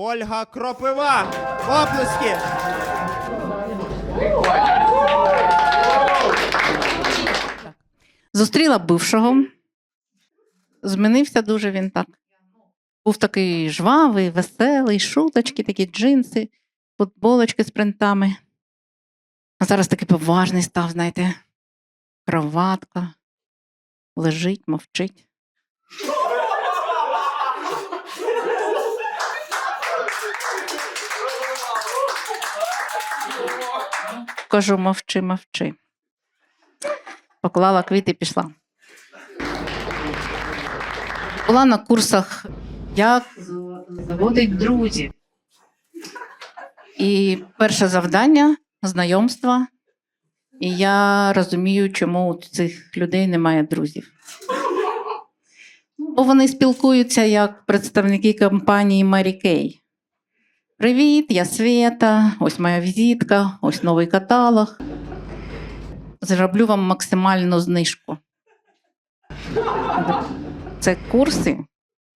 Ольга Кропива. Оплески. Зустріла бившого. Змінився дуже він так. Був такий жвавий, веселий, шуточки, такі джинси, футболочки з принтами. А зараз такий поважний став, знаєте, кроватка, лежить, мовчить. Кажу, мовчи, мовчи. Поклала квіти і пішла. Була на курсах, як заводить друзів. І перше завдання знайомства. І я розумію, чому у цих людей немає друзів. Ну, Бо вони спілкуються як представники компанії Мері Кей. Привіт, я Света, ось моя візитка, ось новий каталог. Зроблю вам максимальну знижку. Це курси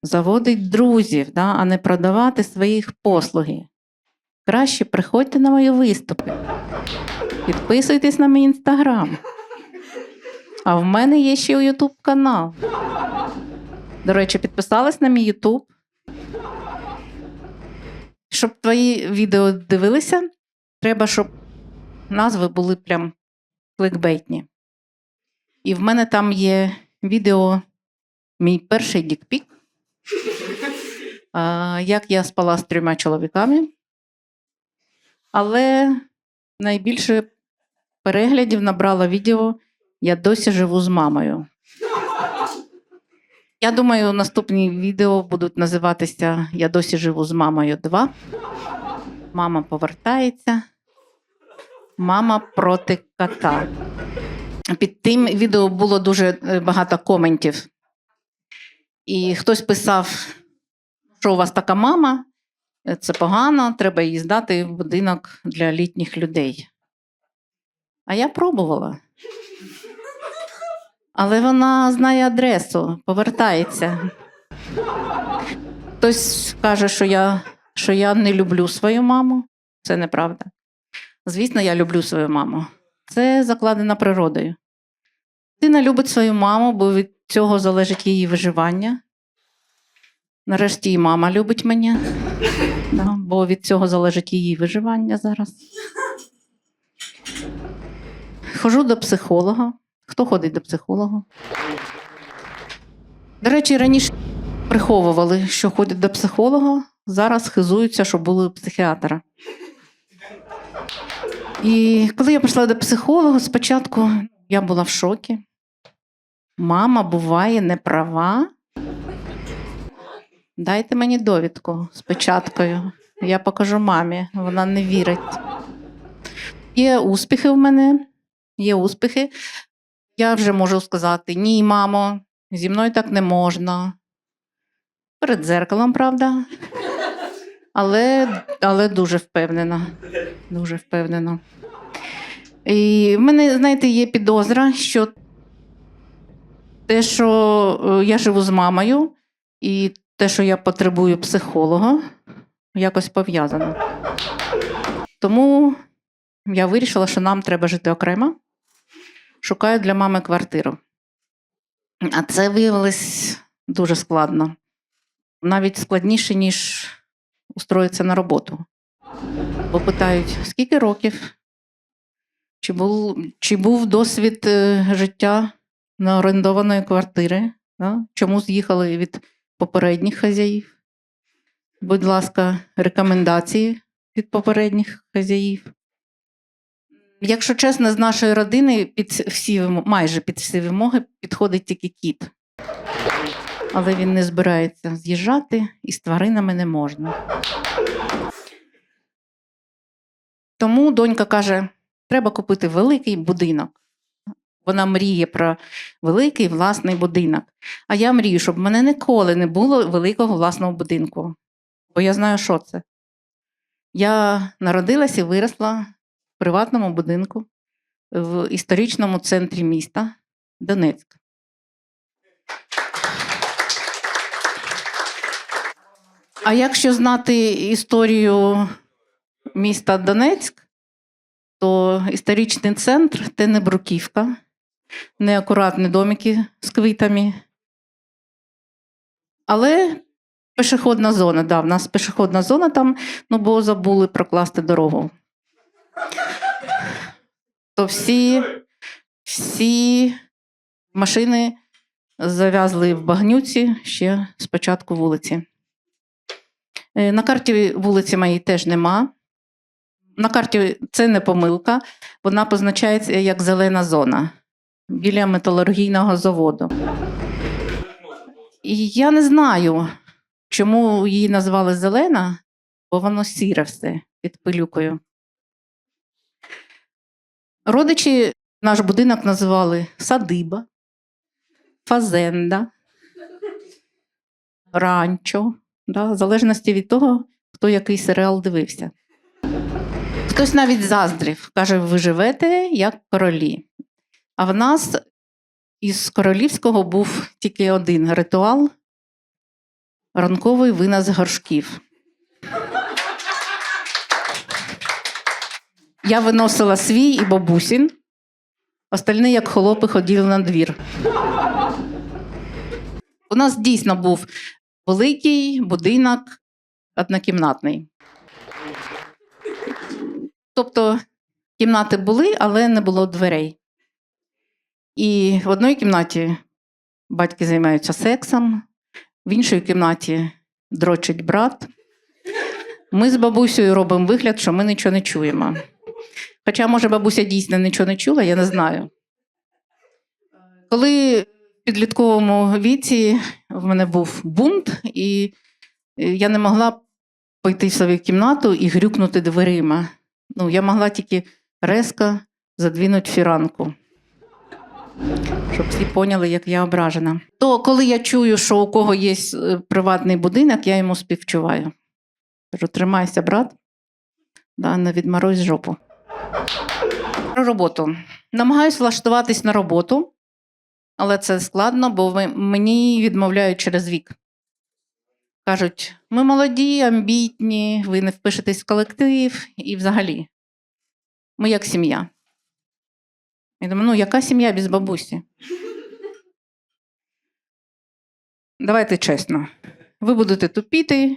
заводить друзів, да, а не продавати своїх послуги. Краще приходьте на мої виступи. Підписуйтесь на мій інстаграм. А в мене є ще Ютуб канал. До речі, підписалась на мій Ютуб. Щоб твої відео дивилися, треба, щоб назви були прям кликбейтні. І в мене там є відео Мій перший дікпік. Як я спала з трьома чоловіками. Але найбільше переглядів набрала відео Я досі живу з мамою. Я думаю, наступні відео будуть називатися Я досі живу з мамою 2. Мама повертається. Мама проти кота. Під тим відео було дуже е, багато коментів. І хтось писав, що у вас така мама, це погано, треба її здати в будинок для літніх людей. А я пробувала. Але вона знає адресу, повертається. Хтось каже, що я, що я не люблю свою маму. Це неправда. Звісно, я люблю свою маму. Це закладено природою. Дитина любить свою маму, бо від цього залежить її виживання. Нарешті і мама любить мене, да, бо від цього залежить її виживання зараз. Хожу до психолога. Хто ходить до психолога? До речі, раніше приховували, що ходять до психолога, зараз хизуються, що були у психіатра. І коли я прийшла до психолога, спочатку я була в шокі. Мама буває не права. Дайте мені довідку з печаткою. Я покажу мамі, вона не вірить. Є успіхи в мене, є успіхи. Я вже можу сказати: ні, мамо, зі мною так не можна. Перед дзеркалом, правда. Але, але дуже впевнена. Дуже впевнена. І в мене, знаєте, є підозра, що те, що е, я живу з мамою, і те, що я потребую психолога, якось пов'язано. Тому я вирішила, що нам треба жити окремо. Шукаю для мами квартиру. А це виявилось дуже складно. Навіть складніше, ніж устроїтися на роботу. Бо питають, скільки років? Чи був, чи був досвід е, життя на орендованої квартири? Да? Чому з'їхали від попередніх хазяїв? Будь ласка, рекомендації від попередніх хазяїв. Якщо чесно, з нашої родини під всі, майже під всі вимоги підходить тільки кіт. Але він не збирається з'їжджати і з тваринами не можна. Тому донька каже: треба купити великий будинок. Вона мріє про великий власний будинок. А я мрію, щоб в мене ніколи не було великого власного будинку. Бо я знаю, що це. Я народилася і виросла приватному будинку в історичному центрі міста Донецьк. А якщо знати історію міста Донецьк, то історичний центр це не бруківка, не акуратні домики з квітами. Але пішохідна зона, да, в нас пішохідна зона там, ну бо забули прокласти дорогу. То всі, всі машини зав'язли в багнюці ще з початку вулиці. Е, На карті вулиці моєї теж нема. На карті це не помилка, вона позначається як зелена зона біля металургійного заводу. І я не знаю, чому її назвали зелена, бо воно сіре все під пилюкою. Родичі наш будинок називали садиба, фазенда, ранчо, да, в залежності від того, хто який серіал дивився. Хтось навіть заздрів, каже, ви живете як королі. А в нас із королівського був тільки один ритуал ранковий винос горшків. Я виносила свій і бабусін, остальні, як холопи, ходили на двір. У нас дійсно був великий будинок однокімнатний. Тобто кімнати були, але не було дверей. І в одній кімнаті батьки займаються сексом, в іншій кімнаті дрочить брат. Ми з бабусею робимо вигляд, що ми нічого не чуємо. Хоча, може, бабуся дійсно нічого не чула, я не знаю. Коли в підлітковому віці в мене був бунт, і я не могла пойти в свою кімнату і грюкнути дверима. Ну, я могла тільки резко задвинути фіранку, щоб всі поняли, як я ображена. То коли я чую, що у кого є е, приватний будинок, я йому співчуваю. Кажу, тримайся, брат, да, не відморозь жопу. Про роботу. Намагаюсь влаштуватись на роботу, але це складно, бо мені відмовляють через вік. Кажуть, ми молоді, амбітні, ви не впишетесь в колектив і взагалі. Ми як сім'я. Я думаю, ну яка сім'я без бабусі? Давайте чесно. Ви будете тупіти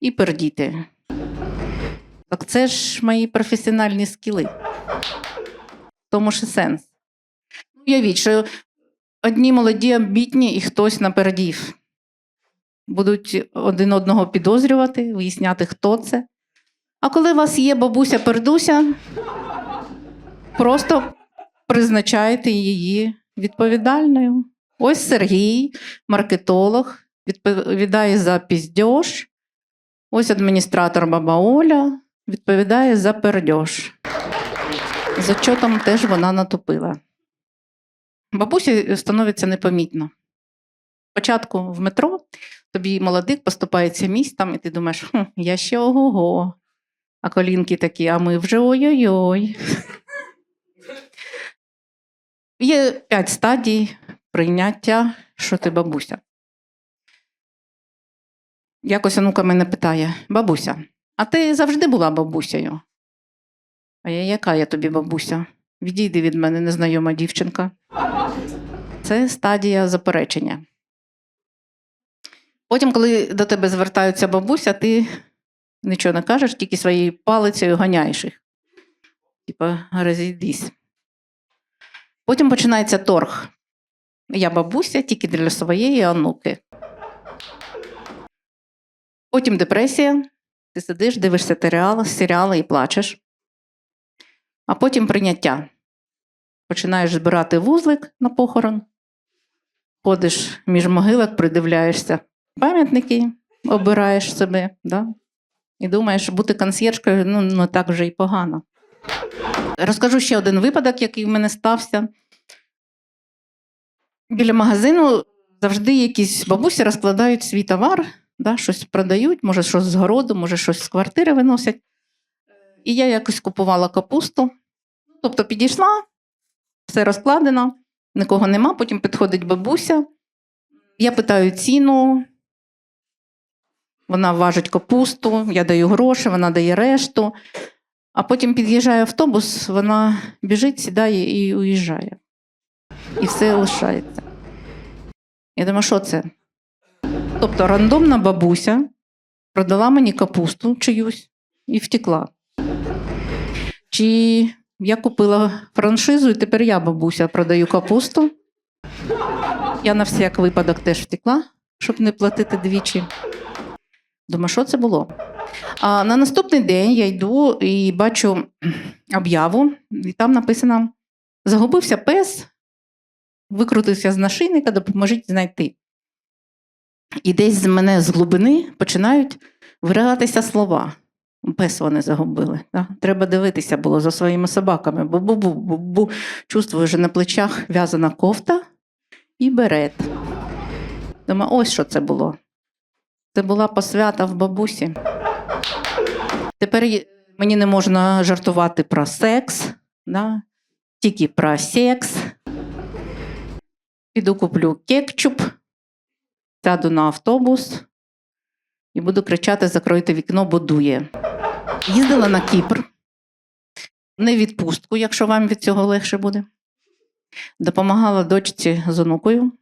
і пердіти. Так це ж мої професіональні скіли. Тому і сенс. Уявіть, що одні молоді, амбітні і хтось напередів. Будуть один одного підозрювати, виясняти, хто це. А коли у вас є бабуся пердуся, просто призначаєте її відповідальною. Ось Сергій, маркетолог, відповідає за піздьош. Ось адміністратор баба Оля відповідає за пердьош. З отчотом теж вона натопила. Бабусі становиться непомітно. Спочатку в метро тобі молодик поступається містом, і ти думаєш, хм, я ще ого-го. А колінки такі, а ми вже ой-ой-ой. Є п'ять стадій прийняття, що ти бабуся. Якось онука мене питає: бабуся, а ти завжди була бабусею? А я яка я тобі бабуся? Відійди від мене, незнайома дівчинка. Це стадія заперечення. Потім, коли до тебе звертаються бабуся, ти нічого не кажеш, тільки своєю палицею ганяєш їх. Типа, розійдись. Потім починається торг. Я бабуся тільки для своєї онуки. Потім депресія. Ти сидиш, дивишся серіали, серіали і плачеш. А потім прийняття. Починаєш збирати вузлик на похорон, ходиш між могилок, придивляєшся пам'ятники, обираєш себе, да? і думаєш, бути консьєржкою ну, не так вже й погано. Розкажу ще один випадок, який в мене стався. Біля магазину завжди якісь бабусі розкладають свій товар, да, щось продають, може, щось з городу, може, щось з квартири виносять. І я якось купувала капусту. Тобто підійшла, все розкладено, нікого нема, потім підходить бабуся. Я питаю ціну. Вона важить капусту, я даю гроші, вона дає решту. А потім під'їжджає автобус, вона біжить, сідає і уїжджає. І все лишається. Я думаю, що це? Тобто рандомна бабуся продала мені капусту чиюсь і втекла. Чи я купила франшизу, і тепер я бабуся продаю капусту. Я на всяк випадок теж втекла, щоб не платити двічі. Думаю, що це було? А на наступний день я йду і бачу об'яву, і там написано: загубився пес, викрутився з нашийника, допоможіть знайти. І десь з мене з глибини починають вириватися слова. Пес вони загубили. Да? Треба дивитися було за своїми собаками. Бу-бу-бу, бу-бу. Чувствую, що на плечах в'язана кофта і берет. Думаю, ось що це було. Це була посвята в бабусі. Тепер мені не можна жартувати про секс, да? тільки про секс. Піду куплю кетчуп, сяду на автобус і буду кричати: закройте вікно, бо дує. Їздила на Кіпр, не відпустку, якщо вам від цього легше буде. Допомагала дочці з онукою.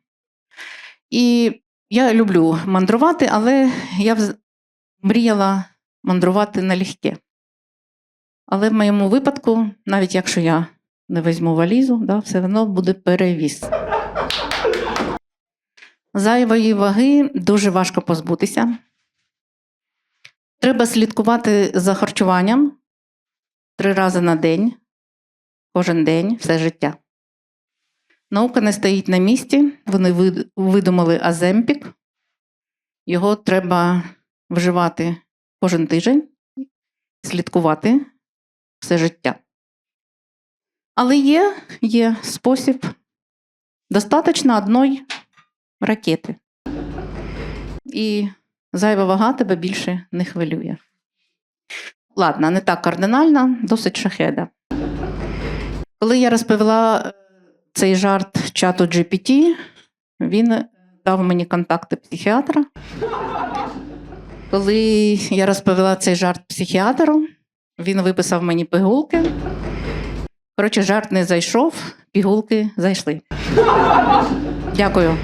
І я люблю мандрувати, але я мріяла мандрувати налегке. Але в моєму випадку, навіть якщо я не візьму валізу, да, все одно буде перевіз. Зайвої ваги дуже важко позбутися. Треба слідкувати за харчуванням три рази на день, кожен день, все життя. Наука не стоїть на місці. Вони видумали аземпік. Його треба вживати кожен тиждень, слідкувати все життя. Але є, є спосіб. Достаточно одної ракети. І зайва вага тебе більше не хвилює. Ладно, не так кардинально, досить шахеда. Коли я розповіла е, цей жарт чату GPT, він дав мені контакти психіатра. Коли я розповіла цей жарт психіатру, він виписав мені пігулки. Коротше, жарт не зайшов, пігулки зайшли. Дякую.